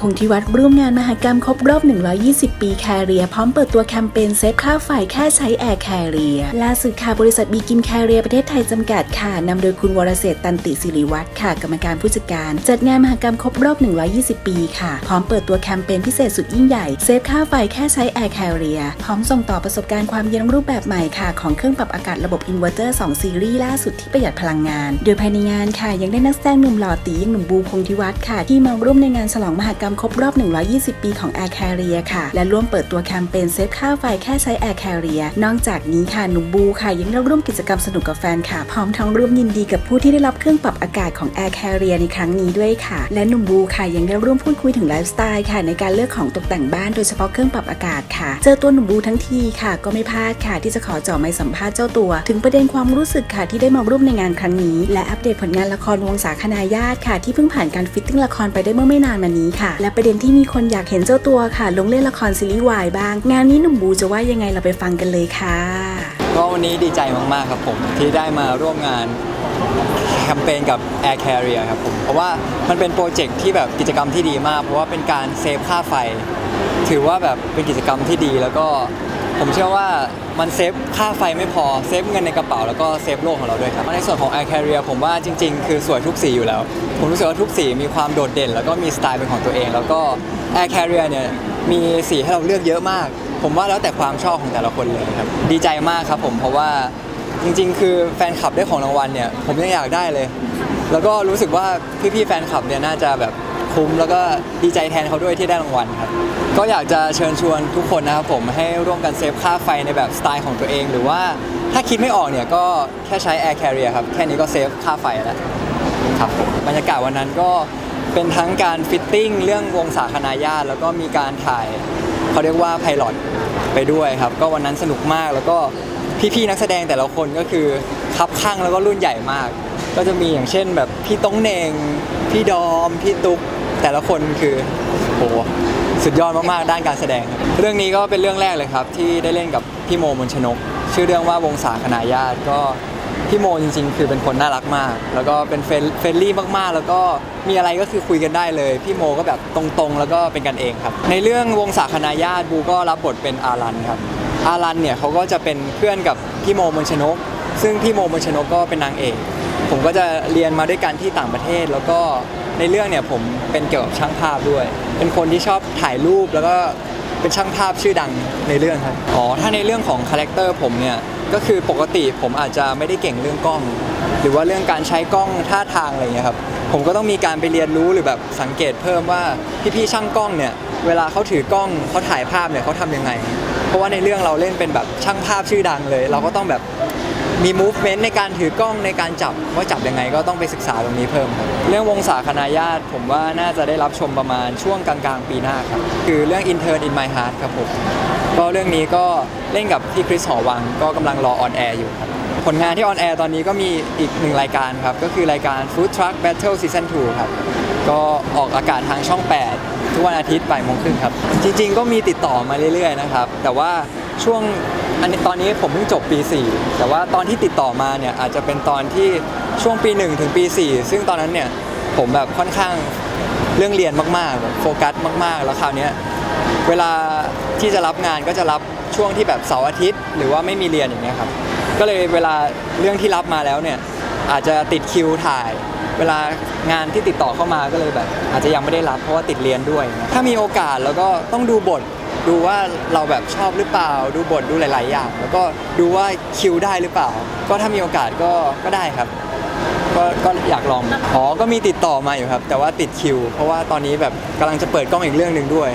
พงธิวัฒน์ร่วมงานมหกรรมครบรอบ 120 ปีแคเรีย พร้อมเปิดตัวแคมเปญเซฟค่าไฟแค่ใช้แอร์แคเรียล่าสุดค่ะบริษัทบีกินแคเรียประเทศไทยจำกัดค่ะนำโดยคุณวรเศษตันติสิริวัฒน์ค่ะกรรมการผู้จัดการ จัดงานมหกรรมครบรอบ 120 ปีค่ะ พร้อมเปิดตัวแคมเปญพิเศษสุดยิ่งใหญ่เซฟค่าไฟแค่ใช้แอร์แคเรียพร้อมส่งต่อประสบการณ์ความเย็นรูปแบบใหม่ค่ะของเครื่องปรับอากาศระบบอินเวอร์เตอร์2ซีรีส์ล่าสุดที่ประหยัดพลังงาน โดยภายในงานค่ะยังได้นักแสดงหนุ่มหล่อตีอยังหนุ่มบูพงษ์ธิวัฒน์ค่ะที่มาร่วมในงานฉลองมหกรรมครบรอบ 120 ปีของ Air Carrier ค่ะ และร่วมเปิดตัวแคมเปญเซฟค่าไฟแค่ใช้ Air Carrier นอกจากนี้ค่ะหนุ่มบูค่ะยังได้ร่วมกิจกรรมสนุกกับแฟนค่ะ พร้อมทั้งร่วมยินดีกับผู้ที่ได้รับเครื่องปรับอากาศของ Air Carrier ในครั้งนี้ด้วยค่ะ และหนุ่มบูค่ะยังได้ร่วมพูดคุยถึงไลฟ์สไตล์ค่ะในการเลือกของตกแต่งบ้านโดยเฉพาะเครื่องปรับอากาศค่ะ เจอตัวหนุ่มบูทั้งทีค่ะ ก็ไม่พลาดค่ะ ที่จะขอเจ่อไมค์สัมภาษณ์เจ้าตัว ถึงประเด็นความรู้สึกค่ะที่ได้มาร่วมในงานครั้งนี้ และอัปเดตผลงานละครวงศาคณาญาติค่ะ ที่เพิ่งผ่านการฟิตติ้งละครไปได้เมื่อไม่นานมานี้ค่ะและประเด็นที่มีคนอยากเห็นเจ้าตัวค่ะ ลงเล่นละครซีรีส์วายบ้าง งานนี้หนุ่มบูจะว่ายังไงเราไปฟังกันเลยค่ะ ก็วันนี้ดีใจมาก ๆ ครับผม ที่ได้มาร่วมงานแคมเปญกับ Air Carrier ครับผมเพราะว่ามันเป็นโปรเจกต์ที่แบบกิจกรรมที่ดีมาก เพราะว่าเป็นการเซฟค่าไฟ ถือว่าแบบเป็นกิจกรรมที่ดีแล้วก็ ผมเชื่อว่ามันเซฟค่าไฟไม่พอเซฟเงินในกระเป๋าแล้วก็เซฟโลกของเราด้วยครับในส่วนของ Air Carrier ผมว่าจริง ๆ คือสวยทุกสีอยู่แล้ว ผมรู้สึกว่าทุกสีมีความโดดเด่น แล้วก็มีสไตล์เป็นของตัวเอง แล้วก็ Air Carrier เนี่ยมีสีให้เราเลือกเยอะมาก ผมว่าแล้วแต่ความชอบของแต่ละคนเลยครับดีใจมากครับผมเพราะว่าจริง ๆ คือแฟนคลับได้ของรางวัลเนี่ยผมยังอยากได้เลย แล้วก็รู้สึกว่าพี่ๆแฟนคลับเนี่ยน่าจะแบบ คุ้มแล้วก็ดีใจแทนเขาด้วยที่ได้รางวัลครับ ก็อยากจะเชิญชวนทุกคนนะครับผมให้ร่วมกันเซฟค่าไฟในแบบสไตล์ของตัวเอง หรือว่าถ้าคิดไม่ออกเนี่ยก็แค่ใช้ Air Carrier ครับ แค่นี้ก็เซฟค่าไฟแล้วครับผมบรรยากาศวันนั้นก็เป็นทั้งการฟิตติ้งเรื่องวงสาคณาญาติแล้วก็มีการถ่ายเขาเรียกว่าไพลอตไปด้วยครับ ก็วันนั้นสนุกมากแล้วก็พี่ๆนักแสดงแต่ละคนก็คือคับข้างแล้วก็รุ่นใหญ่มาก ก็จะมีอย่างเช่นแบบพี่ต้องเนงพี่ดอม พี่ตุ๊ก แต่ละคนคือโหสุดยอดมากๆด้านการแสดงครับเรื่องนี้ก็เป็นเรื่องแรกเลยครับ ที่ได้เล่นกับพี่โมมนชนก ชื่อเรื่องว่าวงศาคณาญาติก็พี่โมจริงๆ คือเป็นคนน่ารักมาก แล้วก็เป็นเฟรนลี่มากๆ แล้วก็มีอะไรก็คือคุยกันได้เลย พี่โมก็แบบตรงๆ แล้วก็เป็นกันเองครับ ในเรื่องวงศาคณาญาติบูก็รับบทเป็นอารันครับอารันเนี่ยเขาก็จะเป็นเพื่อนกับพี่โมมนชนก ซึ่งพี่โมมนชนกก็เป็นนางเอก ผมก็จะเรียนมาด้วยกันที่ต่างประเทศแล้วก็ ในเรื่องเนี่ยผมเป็นเกี่ยวกับช่างภาพด้วย เป็นคนที่ชอบถ่ายรูปแล้วก็เป็นช่างภาพชื่อดังในเรื่องครับ อ๋อ ถ้าในเรื่องของคาแรคเตอร์ผมเนี่ย ก็คือปกติผมอาจจะไม่ได้เก่งเรื่องกล้อง หรือว่าเรื่องการใช้กล้องท่าทางอะไรอย่างเงี้ยครับ ผมก็ต้องมีการไปเรียนรู้หรือแบบสังเกตเพิ่มว่าพี่ๆช่างกล้องเนี่ย เวลาเขาถือกล้องเขาถ่ายภาพเนี่ยเขาทำยังไง เพราะว่าในเรื่องเราเล่นเป็นแบบช่างภาพชื่อดังเลย เราก็ต้องแบบ มี movement ในการถือกล้องในการจับว่าจับยังไงก็ต้องไปศึกษาตรงนี้เพิ่มครับ เรื่องวงศาคณาญาติ ผมว่าน่าจะได้รับชมประมาณช่วงกลางๆ ปีหน้าครับ คือเรื่อง Intern in My Heart ครับผมก็เรื่องนี้ก็เล่นกับพี่คริสหอวังก็กำลังรอออนแอร์อยู่ครับผลงานที่ออนแอร์ตอนนี้ก็มีอีกหนึ่งรายการครับ ก็คือรายการ Food Truck Battle Season 2 ครับ ก็ออกอากาศทางช่อง 8 ทุกวันอาทิตย์บ่ายโมงครึ่งครับ จริงๆ ก็มีติดต่อมาเรื่อยๆนะครับ แต่ว่าช่วง อันนี้ตอนนี้ผมเพิ่งจบปี 4 แต่ว่าตอนที่ติดต่อมาเนี่ยอาจจะเป็นตอนที่ช่วงปี 1 ถึงปี 4 ซึ่งตอนนั้นเนี่ยผมแบบค่อนข้างเรื่องเรียนมากๆแบบโฟกัสมาก ๆ แล้วคราวนี้เวลาที่จะรับงานก็จะรับช่วงที่แบบเสาร์อาทิตย์ หรือว่าไม่มีเรียนอย่างเงี้ยครับก็เลยเวลาเรื่องที่รับมาแล้วเนี่ยอาจจะติดคิวถ่าย เวลางานที่ติดต่อเข้ามาก็เลยแบบ อาจจะยังไม่ได้รับเพราะว่าติดเรียนด้วย ถ้ามีโอกาสแล้วก็ต้องดูบท ดูว่าเราแบบชอบหรือเปล่า ดูบทดูหลาย ๆ อย่าง แล้วก็ดูว่าคิวได้หรือเปล่า ก็ถ้ามีโอกาสก็ก็ได้ครับ ก็ก็อยากลองอ๋อก็มีติดต่อมาอยู่ครับ แต่ว่าติดคิว เพราะว่าตอนนี้แบบกำลังจะเปิดกล้องอีกเรื่องหนึ่งด้วย